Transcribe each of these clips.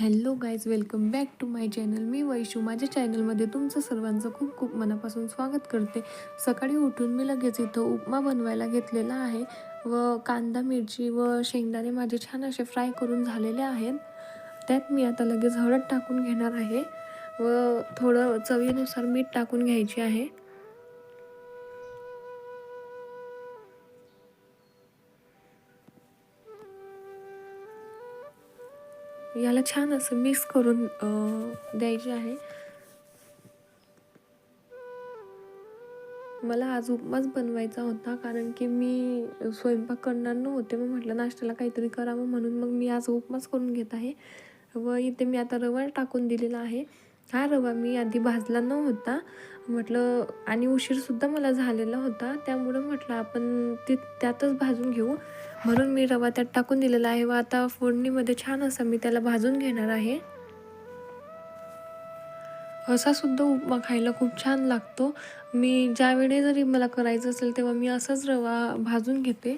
Hello guys welcome back to my channel. मी वैशू. माझ्या चॅनलमध्ये तुमचं सर्वांचं खूप खूप मनापासून स्वागत करते. सकाळी उठून मी लगेच इथं उपमा बनवायला घेतलेला आहे व कांदा मिरची व शेंगदाणे माझे छान असे फ्राय करून झालेले आहेत. त्यात मी आता लगेच हळद टाकून घेणार आहे व थोडं चवीनुसार मीठ टाकून घ्यायची आहे. याला छान असं मिक्स करून द्यायचे आहे. मला आज उपमाच बनवायचा होता कारण की मी स्वयंपाक करणार नव्हते मग म्हटलं नाश्त्याला काहीतरी करावं म्हणून मग मी आज उपमाच करून घेत आहे. व इथे मी आता रवा टाकून दिलेला आहे. हा रवा मी आधी भाजला नव्हता म्हटलं आणि उशीरसुद्धा मला झालेला होता त्यामुळं म्हटलं आपण ती त्यातच भाजून घेऊ. म्हणून मी रवा त्यात टाकून दिलेला आहे व आता फोडणीमध्ये छान असा मी त्याला भाजून घेणार आहे. असा सुद्धा उपमा खायला खूप छान लागतो. मी ज्यावेळी जरी मला करायचं असेल तेव्हा मी असाच रवा भाजून घेते.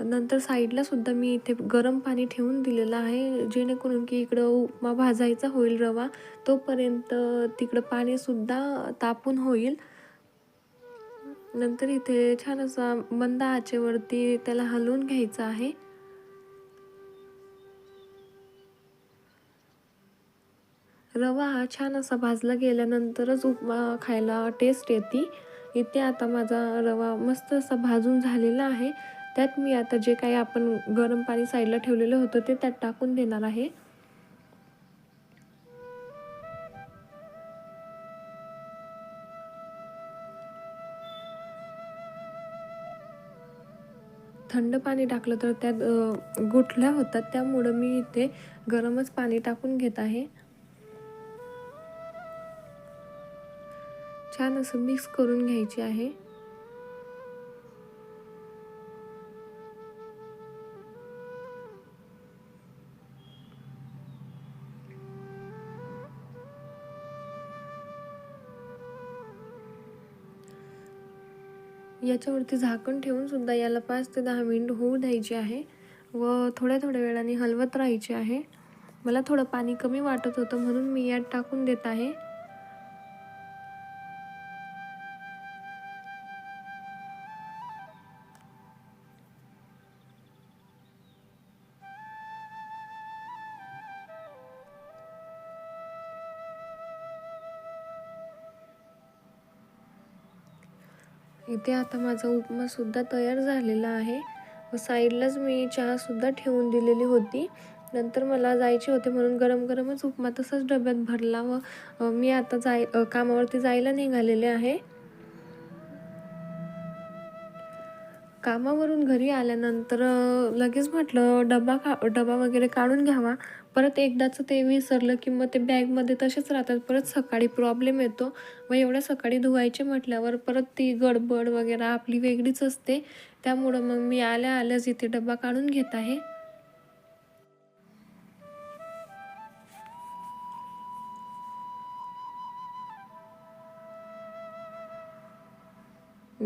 नंतर साईडला सुद्धा मी इथे गरम पाणी ठेवून दिलेलं आहे. जेणेकरून की इकडं उपमा भाजायचा होईल रवा तोपर्यंत तिकडं पाणीसुद्धा तापून होईल. नंतर इथे छान असा मंद आचेवरती त्याला हलवून घ्यायचं आहे. रवा हा छान असा भाजला गेल्यानंतरच उपमा खायला टेस्ट येते. इथे आता माझा रवा मस्त असा भाजून झालेला आहे. त्यात मी आता जे काही आपण गरम पाणी साईडला ठेवलेलं होतं ते त्यात टाकून देणार आहे. थंड पाणी टाकलं तर त्यात गुठल्या होतात. त्यामुळं मी इथे गरमच पाणी टाकून घेत आहे. छान असं मिक्स करून घ्यायची आहे. याच्यावरती झाकण ठेवून सुद्धा याला पाच ते दहा मिनिट होऊ द्यायचे आहे. व थोड्या थोड्या वेळाने हलवत राहायचे आहे. मला थोडं पाणी कमी वाटत होतं म्हणून मी यात टाकून देत आहे. इथे आता माझा उपमासुद्धा तयार झालेला आहे. व साईडलाच मी चहासुद्धा ठेवून दिलेली होती. नंतर मला जायचे होते म्हणून गरम गरमच उपमा तसाच डब्यात भरला. व मी आता जाय कामावरती जायला निघालेले आहे. कामावरून घरी आल्यानंतर लगेच म्हटलं डबा का डबा वगैरे काढून घ्यावा. परत एकदाचं ते विसरलं की मग ते बॅगमध्ये तसेच राहतात. परत सकाळी प्रॉब्लेम येतो. व एवढ्या सकाळी धुवायचे म्हटल्यावर परत ती गडबड वगैरे आपली वेगळीच असते. त्यामुळं मग मी आल्या आल्याच इथे डबा काढून घेत आहे.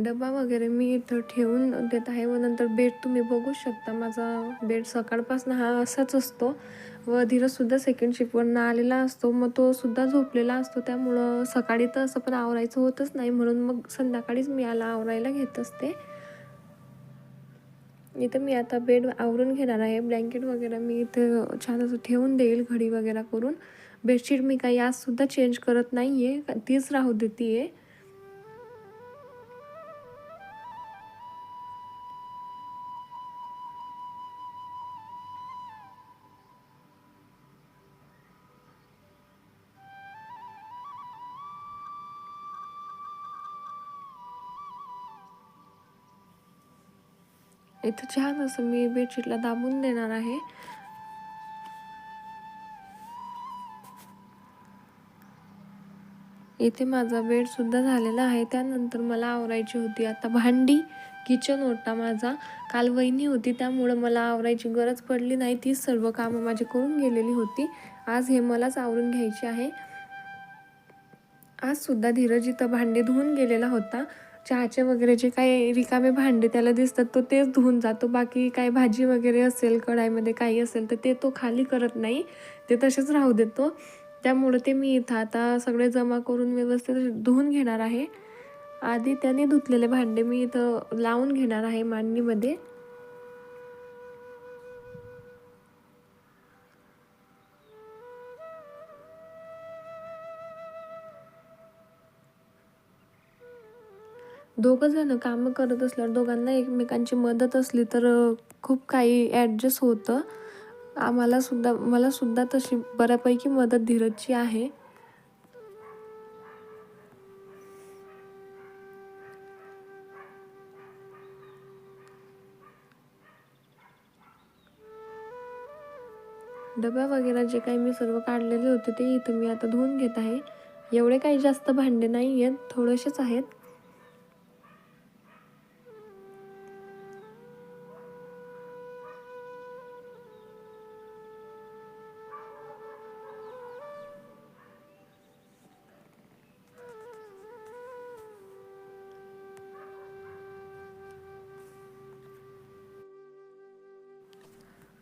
डबा वगैरे मी इथं ठेवून देत आहे व नंतर बेड तुम्ही बघू शकता. माझा बेड सकाळपासून हा असाच असतो व धीरजसुद्धा सेकंड शिफ्टवरनं आलेला असतो. मग तो सुद्धा झोपलेला असतो. त्यामुळं सकाळी तर असं पण आवरायचं होतच नाही. म्हणून मग संध्याकाळीच मी याला आवरायला घेत असते. इथं मी आता बेड आवरून घेणार आहे. ब्लँकेट वगैरे मी इथं छान असं ठेवून देईल घडी वगैरे करून. बेडशीट मी काही आजसुद्धा चेंज करत नाही आहे तीच राहू देते आहे इथं छान असं मी बेडशीटला दाबून देणार आहे. इथे माझा बेडसुद्धा झालेला आहे. त्यानंतर मला आवरायची होती आता भांडी. किचन ओटा माझा. काल वहिनी होती त्यामुळं मला आवरायची गरज पडली नाही. तीच सर्व कामं माझी करून गेलेली होती. आज हे मलाच आवरून घ्यायचे आहे. आजसुद्धा धीरज इथं भांडे धुवून गेलेला होता. चहाचे वगैरे जे काही रिकामे भांडे त्याला दिसतात तो तेच धुवून जातो. बाकी काय भाजी वगैरे असेल कढाईमध्ये काही असेल तर ते तो खाली करत नाही. ते तसेच राहू देतो त्यामुळं ते मी इथं आता सगळे जमा करून व्यवस्थित धुवून घेणार आहे. आधी त्याने धुतलेले भांडे मी इथं लावून घेणार आहे मांडणीमध्ये. दोघं जण कामं करत असल्यावर दोघांना एकमेकांची मदत असली तर खूप काही ॲडजस्ट होतं. आम्हाला सुद्धा मला सुद्धा तशी बऱ्यापैकी मदत धीरजची आहे. डब्या वगैरे जे काही मी सर्व काढलेले होते ते इथं मी आता धुवून घेत आहे. एवढे काही जास्त भांडे नाही आहेत थोडेसेच आहेत.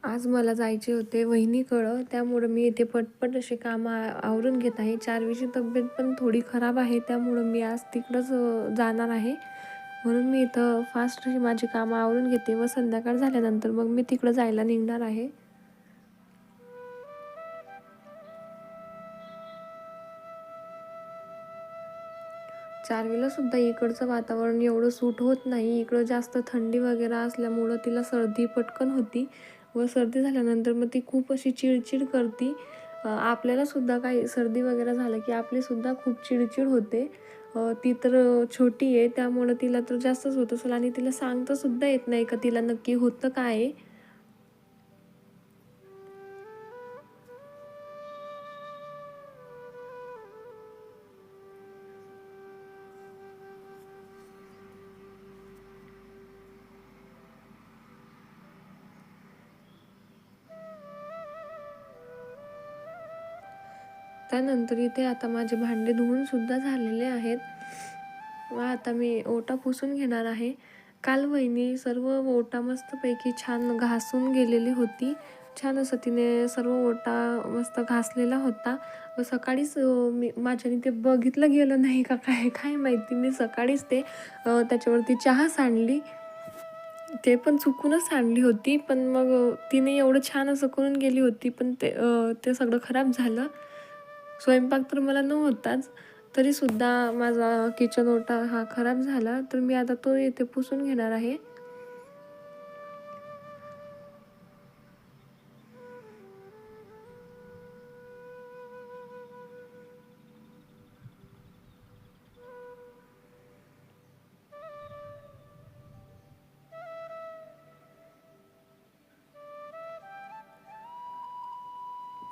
आज मला जायचे होते वहिनीकडं. त्यामुळं मी इथे पटपट असे कामं आवरून घेत आहे. चारवीची तब्येत पण थोडी खराब आहे. त्यामुळं मी आज तिकडंच जाणार आहे. म्हणून मी इथं फास्ट अशी माझी कामं आवरून घेते व संध्याकाळ झाल्यानंतर मग मी तिकडं जायला निघणार आहे. चारवीला सुद्धा इकडचं वातावरण एवढं सूट होत नाही. इकडं जास्त थंडी वगैरे असल्यामुळं तिला सर्दी पटकन होती. व सर्दी झाल्यानंतर मग ती खूप अशी चिडचिड करते. आपल्यालासुद्धा काही सर्दी वगैरे झालं की आपलीसुद्धा खूप चिडचिड होते. ती तर छोटी आहे त्यामुळं तिला तर जास्तच होत असेल आणि तिला सांगतासुद्धा येत नाही का तिला नक्की होतं काय त्यानंतर इथे आता माझे भांडे धुवूनसुद्धा झालेले आहेत. व आता मी ओटा पुसून घेणार आहे. काल वहिनी सर्व ओटा मस्तपैकी छान घासून गेलेली होती. छान असं तिने सर्व ओटा मस्त घासलेला होता. व सकाळीच मी माझ्याने ते बघितलं गेलं नाही का काय काय माहिती. मी सकाळीच ते त्याच्यावरती चहा सांडली. ते पण चुकूनच सांडली होती. पण मग तिने एवढं छान असं करून गेली होती. पण ते ते सगळं खराब झालं. स्वयंपाक तर मला नव्हताच तरीसुद्धा माझा किचन ओटा हा खराब झाला तर मी आता तो येथे पुसून घेणार आहे.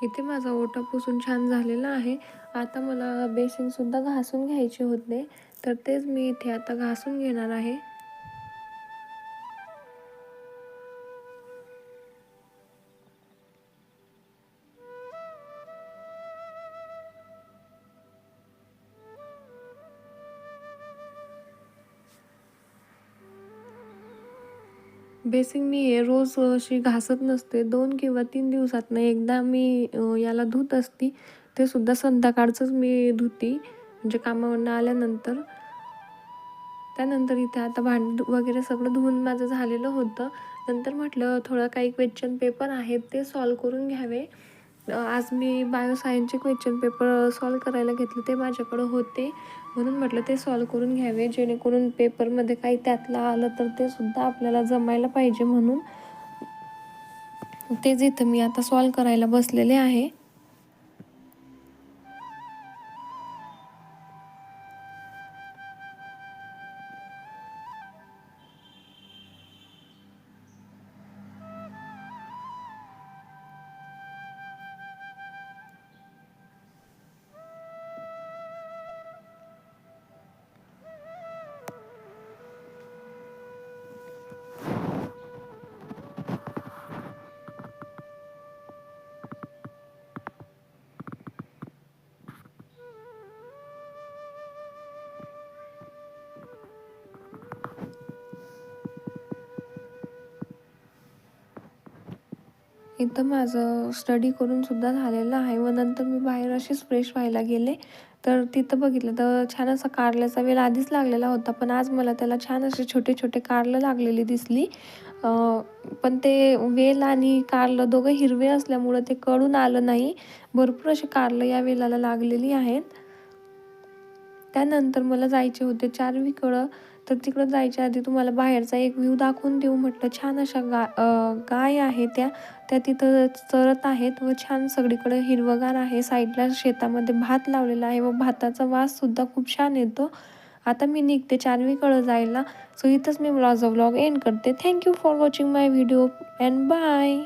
इथे माझा ओटा पुसून छान झालेला आहे. आता मला बेसिनसुद्धा घासून घ्यायचे होते. तर तेच मी इथे आता घासून घेणार आहे. बेसिंगनी मी रोज अशी घासत नसते. दोन किंवा तीन दिवसातनं एकदा मी याला धुत असती ते सुद्धा संध्याकाळचंच मी धुती. म्हणजे कामावरनं आल्यानंतर. त्यानंतर इथे आता भांड वगैरे सगळं धुवून माझं झालेलं होतं. नंतर म्हटलं थोडं काही क्वेश्चन पेपर आहेत ते सॉल्व करून घ्यावे. आज मी बायोसायन्सचे क्वेश्चन पेपर सॉल्व करायला घेतले ते माझ्याकडं होते. म्हणून म्हटलं ते सॉल्व करून घ्यावे जेणेकरून पेपरमध्ये काही त्यातलं आलं तर ते सुद्धा आपल्याला जमायला पाहिजे म्हणून. तेच इथं मी आता सॉल्व करायला बसलेले आहे. इथं माझं स्टडी करून सुद्धा झालेलं आहे. व नंतर मी बाहेर अशीच फ्रेश व्हायला गेले. तर तिथं बघितलं तर छान असा कारल्याचा वेल आधीच लागलेला होता. पण आज मला त्याला छान असे छोटे छोटे कारलं लागलेली दिसली. पण ते वेल आणि कारलं दोघं हिरवे असल्यामुळं ते कळून आलं नाही. भरपूर असे कारलं या वेलाला लागलेली आहेत. त्यानंतर मला जायचे होते चारवीकडं तर तिकडं जायच्या आधी तुम्हाला बाहेरचा एक व्ह्यू दाखवून देऊ म्हटलं. छान अशा गा गाय आहे त्या. त्या तिथं चरत आहेत व छान सगळीकडे हिरवगार आहे. साईडला शेतामध्ये भात लावलेला आहे व भाताचा वाससुद्धा खूप छान येतो. आता मी निघते चारवीकडं जायला. सो इथंच मी माझा व्लॉग एंड करते. Thank you for watching my video and bye